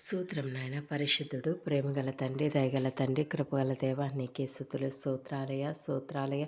సూత్రం నాయన. పరిశుద్ధుడు ప్రేమగల తండ్రి దయగల తండ్రి కృపగల దేవ నీకే స్థుతులు. సూత్రాలయ సూత్రాలయ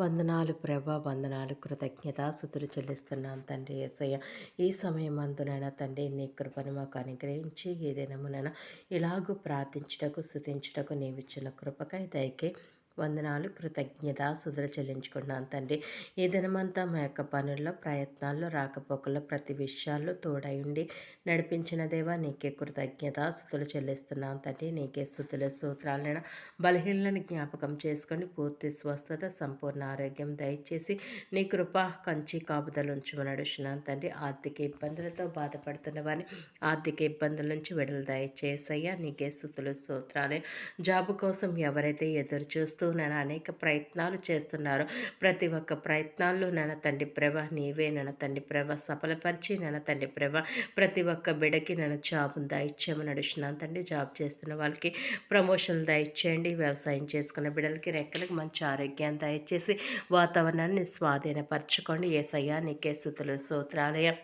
వందనాలు ప్రభ వందనాలు కృతజ్ఞత. సుతులు చెల్లిస్తున్నాను తండ్రి ఏసయ్య. ఈ సమయం అందునైనా తండ్రి నీ కృపను మాకు అనుగ్రహించి ఈ దినమునైనా ఇలాగూ ప్రార్థించుటకు స్థుతించుటకు నీవిచ్చిన కృపకై దయకే వందనాలు. కృతజ్ఞత సుధులు చెల్లించుకున్నాను తండ్రి. ఈ దినమంతా మా యొక్క పనుల్లో ప్రయత్నాల్లో రాకపోకల్లో ప్రతి విషయాల్లో తోడై ఉండి నడిపించిన దేవా నీకే కృతజ్ఞత సుతులు చెల్లిస్తున్నాను తండ్రి. నీకే స్థుతుల సూత్రాలను బలహీనలను జ్ఞాపకం చేసుకొని పూర్తి స్వస్థత సంపూర్ణ ఆరోగ్యం దయచేసి నీ కృప కంచి కాపుదలు ఉంచమని అడుగుతున్నాను తండ్రి. ఆర్థిక ఇబ్బందులతో బాధపడుతున్న వారిని ఆర్థిక ఇబ్బందుల నుంచి విడుదల దయచేసయ్యా. నీకే స్థుతులు సూత్రాలే జాబు కోసం ఎవరైతే ఎదురు చూస్తూ చేస్తూ నేను అనేక ప్రయత్నాలు చేస్తున్నారు. ప్రతి ఒక్క ప్రయత్నాల్లో నేను తండ్రి ప్రభ నీవే నన్న తండ్రి ప్రభ సఫలపరిచి నేను తండ్రి ప్రభ ప్రతి ఒక్క బిడకి నేను జాబ్ దయచేయమని నడుస్తున్నాను తండ్రి జాబ్ చేస్తున్న వాళ్ళకి ప్రమోషన్లు దయచేయండి వ్యవసాయం చేసుకున్న బిడ్డలకి రెక్కలకి మంచి ఆరోగ్యాన్ని దయచేసి వాతావరణాన్ని స్వాధీనపరచుకోండి. ఏసయ్యా నీకే సుతులు సూత్రాలయం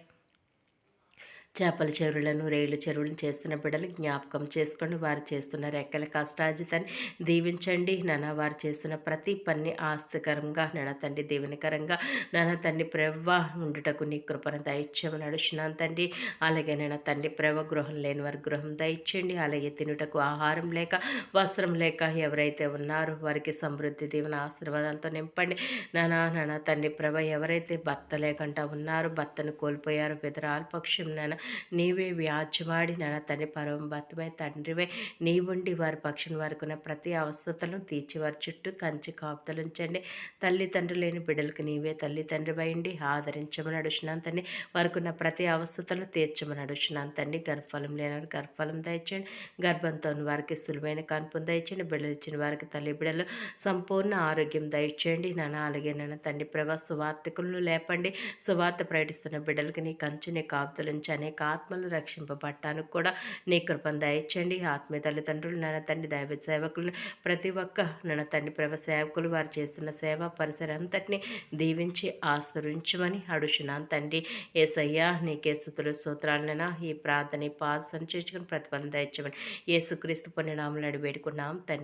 చేపల చెరువులను రేలు చెరువులను చేస్తున్న బిడ్డలు జ్ఞాపకం చేసుకొని వారు చేస్తున్న రెక్కల కష్టాజితాన్ని దీవించండి. నాన్న వారు చేస్తున్న ప్రతి పని ఆస్తికరంగా నాన్న తండ్రి దీవెనకరంగా నానా తండ్రి ప్రవ్వ ఉండుటకు నీ కృపను దయచేయమని నడుచున్నాను తండ్రి. అలాగే నేను తండ్రి ప్రవ గృహం లేని వారి గృహం దయచేయండి. అలాగే తినుటకు ఆహారం లేక వస్త్రం లేక ఎవరైతే ఉన్నారో వారికి సమృద్ధి దీవెన ఆశీర్వాదాలతో నింపండి. నానా నాన్న తండ్రి ప్రభ ఎవరైతే భర్త లేకుండా ఉన్నారో భర్తను కోల్పోయారో బెదరాల పక్షం నాన్న నీవే వ్యాజ్యమాడి నా తండ్రి పరమభర్తమై తండ్రివే. నీవుండి వారి పక్షుని వారికి ఉన్న ప్రతి అవస్థతలను తీర్చి వారి చుట్టూ కంచి కాపుతలుంచండి తల్లిదండ్రులు లేని బిడ్డలకు నీవే తల్లిదండ్రి అయింది ఆదరించమని అడుగుతున్నాను తండ్రి వారికి ప్రతి అవస్థతలను తీర్చమని అడుగుతున్నాను తండ్రి గర్భఫలం లేని గర్భఫలం దయచేయండి. గర్భంతో వారికి సులువైన కనుపం దయచేయండి. బిడ్డలు ఇచ్చిన వారికి తల్లి బిడ్డలు సంపూర్ణ ఆరోగ్యం దయచేయండి. నాన్న అలాగే నాన్న తండ్రి ప్రభా సువార్తికులను లేపండి. సువార్త ప్రకటిస్తున్న బిడ్డలకి నీ కంచు నీ కాపుతలుంచి అనేక ఆత్మలు రక్షింపబట్టానికి కూడా నీ కృపను దయచండి ఆత్మీయ తల్లిదండ్రులు నన్న తండ్రి దైవ సేవకులను ప్రతి ఒక్క నన్న తండ్రి ప్రభ సేవకులు వారు చేస్తున్న సేవా పరిసర అంతటిని దీవించి ఆశ్రయించమని అడుచున్నాను తండ్రి. ఏసయ్యా నీకే సుతులు సూత్రాలనైనా ఈ ప్రార్థన పాద సంచేసుకుని ప్రతిఫలం దయచమని ఏసుక్రీస్తు పొన్ని అడివేడుకున్నాం తండ్రి.